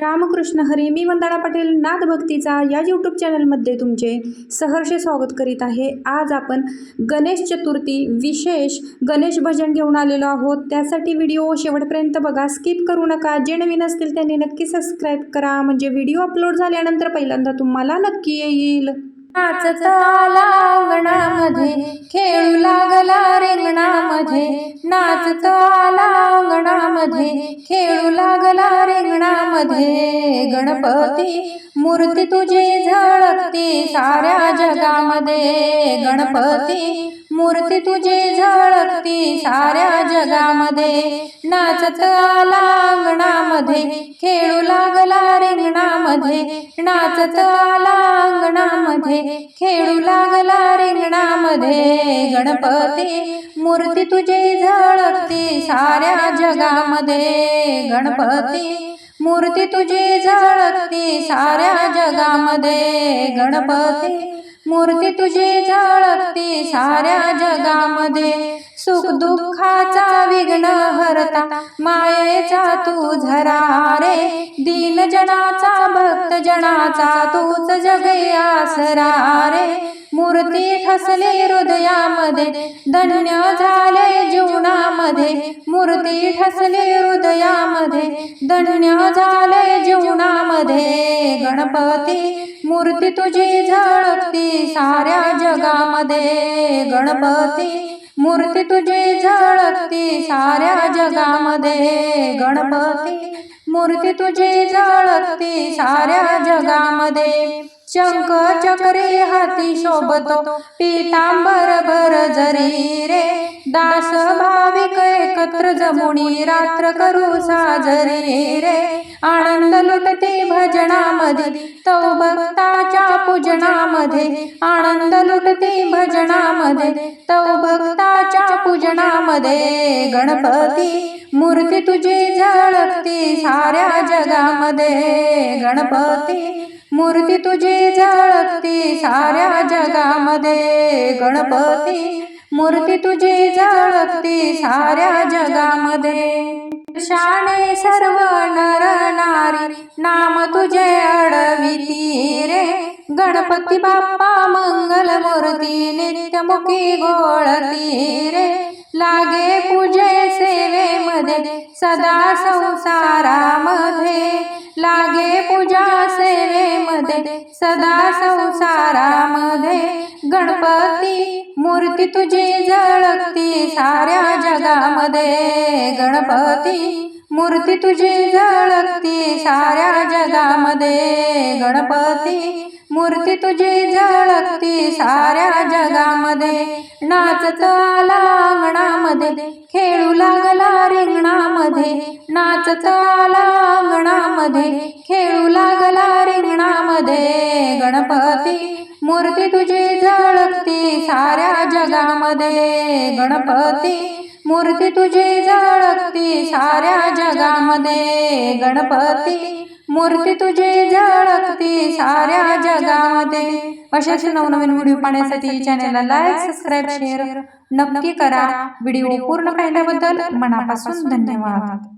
रामकृष्ण हरी मी वंदना पाटील नादभक्तीचा या यूट्यूब चॅनलमध्ये तुमचे सहर्ष स्वागत करीत आहे. आज आपण गणेश चतुर्थी विशेष गणेश भजन घेऊन आलेलो आहोत. त्यासाठी व्हिडिओ शेवटपर्यंत बघा. स्किप करू नका. जे नवीन असतील त्यांनी नक्की सबस्क्राईब करा. म्हणजे व्हिडिओ अपलोड झाल्यानंतर पहिल्यांदा तुम्हाला नक्की येईल. नाचता खेळू लागला रेंगणामध्ये नाचता मध्ये खेळू लागला रेंगणामध्ये. गणपती मूर्ती तुझी झळकती साऱ्या जगामध्ये. गणपती मूर्ती तुझी झळकती साऱ्या जगामध्ये. नाचत आला अंगणामध्ये खेळू लागला रेंगणामध्ये. नाचत आला अंगणामध्ये खेळू लागला रेंगणामध्ये गणपती मूर्ती तुझी झळकती साऱ्या जगामध्ये. गणपती मूर्ती तुझी झळकती साऱ्या जगामध्ये. गणपती मूर्ती तुझी झळकती साऱ्या जगामध्ये. सुख दुःखाचा विघ्न हरता मायेचा तू झरा रे. दीन जनाचा भक्त जनाचा तूच जगे आसरा रे. मूर्ती ठसली हृदयामध्ये धन्य झाले जीवनामध्ये. मूर्ती ठसली हृदयामध्ये धन्य झाले जीवनामध्ये. गणपती मूर्ती तुझी झळकती साऱ्या जगामध्ये. गणपती मूर्ती तुझी झळकती साऱ्या जगामध्ये. गणपती मूर्ती तुझी झळकती साऱ्या मध्ये शंख चक्रे हाती शोभतो पीतांबर भर जरी रे दास भा एकत्र जमुनी रात्र करू साजरी रे. आनंद लुटते भजनामध्ये तो भक्ताच्या पूजनामध्ये. आनंद लुटते भजनामध्ये तो भक्ताच्या पूजनामध्ये. गणपती मूर्ती तुझी झळकती साऱ्या जगामध्ये. गणपती मूर्ती तुझी झळकती साऱ्या जगामध्ये. गणपती मूर्ती तुझी झळकती साऱ्या जगामध्ये. शाणे सर्व नर नारी नाम तुझे अडविती रे गणपती बाप्पा मंगल मूर्ती नित्यमुखी गोळती रे लागे पूजे सेवेमध्ये सदा संसारामध्ये. लागे पूजा सेवेमध्ये सदा संसार तुझी झळकती साऱ्या जगामध्ये. गणपती मूर्ती तुझी झळकती साऱ्या जगामध्ये. गणपती मूर्ती तुझी झळकती साऱ्या जगामध्ये. नाचत आला अंगणामध्ये खेळू लागला रिंगणामध्ये. नाचत आला अंगणामध्ये खेळू लागला रिंगणामध्ये. मूर्ती तुझी झळकती साऱ्या जगामध्ये. गणपती मूर्ती तुझी झळकती साऱ्या जगामध्ये. गणपती मूर्ती तुझी झळकती साऱ्या जगामध्ये. अशाच नवनवीन व्हिडिओ पाहण्यासाठी चॅनलला लाईक सबस्क्राईब शेअर नक्की करा. व्हिडिओ पूर्ण पाहिल्याबद्दल मनापासून धन्यवाद.